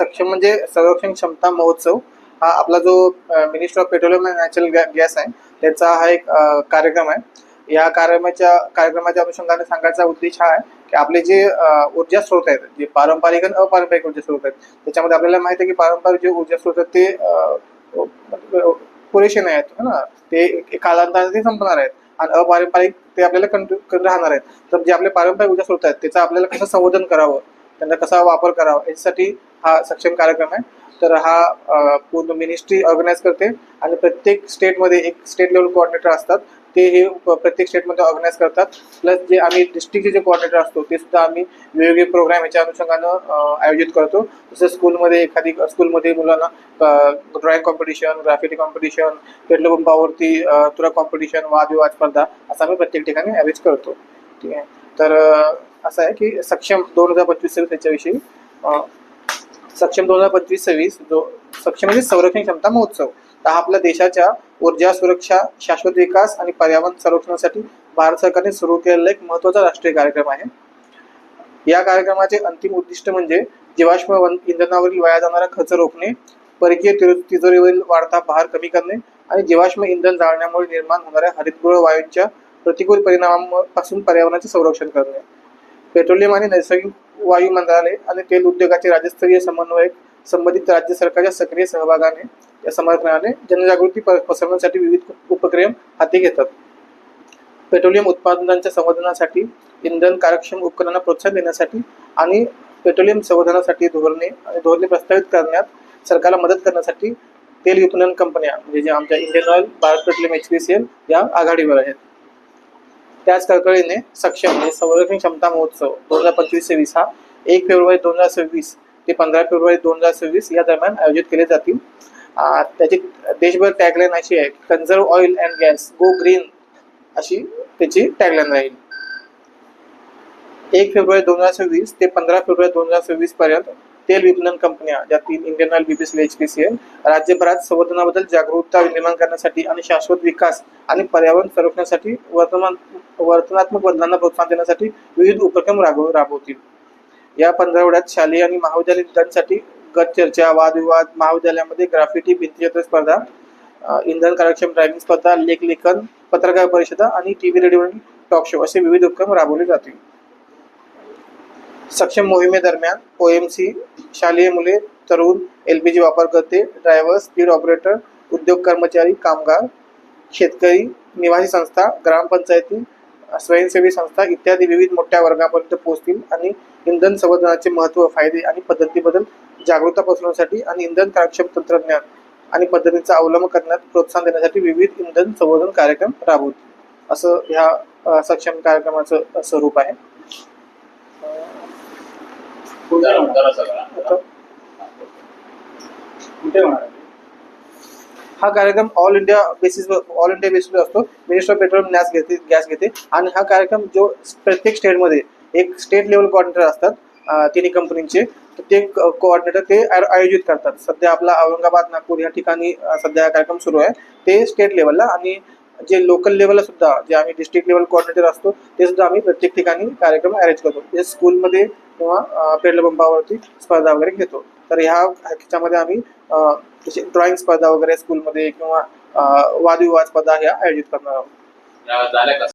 सक्षम म्हणजे संरक्षण क्षमता महोत्सव हा आपला जो minister of petroleum and natural gas आहे त्याचा हा एक कार्यक्रम आहे. या कार्यक्रमाच्या कार्यक्रमाच्या अनुषंगाने सांगायचा उद्देश हा आहे की आपले जे ऊर्जा स्रोत आहेत जे पारंपरिक आणि अपारंपरिक ऊर्जा स्रोत आहेत त्याच्यामध्ये आपल्याला माहिती आहे की पारंपरिक जे ऊर्जा स्रोत आहेत ते पुरेसे नाही आहेत ना? ते कालांतराने ते संपणार आहेत आणि अपारंपरिक ते आपल्याला कंटिन्यू राहणार आहेत. तर जे आपले पारंपरिक ऊर्जा स्रोत आहेत त्याचा आपल्याला कसं संवर्धन करावं त्यांचा कसा वापर करावा याच्यासाठी हा सक्षम कार्यक्रम आहे. तर हा पूर्ण मिनिस्ट्री ऑर्गनाईज करते आणि प्रत्येक स्टेटमध्ये एक स्टेट लेवल कोऑर्डिनेटर असतात. ते हे प- प्रत्येक स्टेटमध्ये ऑर्गनाईज करतात. प्लस जे आम्ही डिस्ट्रिक्टचे जे कोऑर्डिनेटर असतो ते सुद्धा आम्ही वेगवेगळे प्रोग्राम याच्या अनुषंगानं आयोजित करतो. जसं स्कूलमध्ये एखादी स्कूलमध्ये मुलांना drawing competition graffiti competition petrol पंपावरती तुरा कॉम्पिटिशन वादविवाद स्पर्धा असं आम्ही प्रत्येक ठिकाणी अरेंज करतो. ठीक आहे. तर असं आहे की सक्षम दोन हजार पंचवीस त्याच्याविषयी सक्षम दोन हजार पंचवीस सव्वीस दो सक्षम म्हणजे संरक्षण क्षमता महोत्सव. हा आपल्या देशाच्या ऊर्जा सुरक्षा शाश्वत विकास आणि पर्यावरण संरक्षणासाठी भारत सरकारने सुरू केलेला एक महत्त्वाचा राष्ट्रीय कार्यक्रम आहे. या कार्यक्रमाचे अंतिम उद्दिष्ट म्हणजे जीवाश्म इंधनावरील वाया जाणारा खर्च रोखणे परकीय तिजोरीवरील वाढता भार कमी करणे आणि जीवाश्म इंधन जाळण्यामुळे निर्माण होणाऱ्या हरितगृह वायूंच्या प्रतिकूल परिणामांपासून पर्यावरणाचे संरक्षण करणे. पेट्रोलियम आणि नैसर्गिक वायू मंत्रालय आणि तेल उद्योगाचे राज्यस्तरीय समन्वयक संबंधित राज्य सरकारच्या सक्रिय सहभागाने या समर्थनाने जनजागृती प- पसरवण्यासाठी विविध उपक्रम हाती घेतात. पेट्रोलियम उत्पादनांच्या संवर्धनासाठी इंधन कार्यक्षम उपकरणांना प्रोत्साहन देण्यासाठी आणि पेट्रोलियम संवर्धनासाठी धोरणे आणि धोरणे प्रस्तावित करण्यात सरकारला मदत करण्यासाठी तेल विपणन कंपन्या म्हणजे जे आमच्या Indian oil Bharat petroleum H P C L या आघाडीवर आहेत. त्याच कळकळीने सक्षम म्हणजे संरक्षण क्षमता महोत्सव दोन हजार पंचवीस सव्वीस हा एक फेब्रुवारी दोन हजार सव्वीस ते पंधरा फेब्रुवारी दोन हजार सव्वीस या दरम्यान आयोजित केले जातील. त्याची देशभर टॅगलाईन अशी आहे conserve oil and gas go green अशी त्याची टॅगलाईन राहील. एक फेब्रुवारी दोन हजार सव्वीस ते पंधरा फेब्रुवारी दोन हजार सव्वीस पर्यंत तेल विपणन कंपन्या ज्या तीन Indian oil BPCL HPCL P C राज्यभरात संवर्धनाबद्दल जागरूकता निर्माण करण्यासाठी आणि शाश्वत विकास आणि पर्यावरण संरक्षणासाठी वर्तमान वर्तनात्मक बदलांना प्रोत्साहन देण्यासाठी विविध उपक्रम राबव राबवतील. या पंधरावड्यात शालेय आणि महाविद्यालयीन विद्यार्थ्यांसाठी गट चर्चा वादविवाद महाविद्यालयामध्ये ग्राफिटी भिंतीचित्र स्पर्धा इंधन कार्यक्षम ड्रायव्हिंग स्पर्धा लेख लेखन पत्रकार परिषदा आणि टीव्ही रेडिओ टॉक शो असे विविध उपक्रम राबवले जातील. सक्षम मोहिमेदरम्यान ओ एम सी शालेय मुले तरुण एल पी जी वापरकर्ते ड्रायव्हर स्पीड ऑपरेटर उद्योग कर्मचारी कामगार शेतकरी निवासी संस्था ग्रामपंचायती स्वयंसेवी संस्था इत्यादी विविध मोठ्या वर्गापर्यंत पोहोचतील आणि इंधन संवर्धनाचे महत्त्व फायदे आणि पद्धतीबद्दल जागरूकता पसरवण्यासाठी आणि इंधन कार्यक्षम तंत्रज्ञान आणि पद्धतींचा अवलंब करण्यात प्रोत्साहन देण्यासाठी विविध इंधन संवर्धन कार्यक्रम राबवतील असं ह्या सक्षम कार्यक्रमाचं स्वरूप आहे. कुठे होणार? हा कार्यक्रम all India basis all India बेसिसवर असतो. मिनिस्टर ऑफ पेट्रोलियम गॅस घेते गॅस घेते. आणि हा कार्यक्रम जो प्रत्येक स्टेटमध्ये एक स्टेट लेवल कॉर्डिनेटर असतात तिन्ही कंपनीचे तर ते कोऑर्डिनेटर ते आयोजित करतात. सध्या आपला औरंगाबाद नागपूर या ठिकाणी सध्या हा कार्यक्रम सुरू आहे. ते स्टेट लेवलला आणि जे लोकल लेवलला सुद्धा जे आम्ही डिस्ट्रिक्ट लेवल कोऑर्डिनेटर असतो ते सुद्धा आम्ही प्रत्येक ठिकाणी कार्यक्रम अरेंज करतो. म्हणजे जे स्कूलमध्ये किंवा अं, पेट्रोल पंपावरती स्पर्धा वगैरे घेतो. तर ह्या ह्याच्यामध्ये आम्ही ड्रॉइंग स्पर्धा वगैरे स्कूलमध्ये किंवा वादविवाद स्पर्धा ह्या आयोजित करणार आहोत.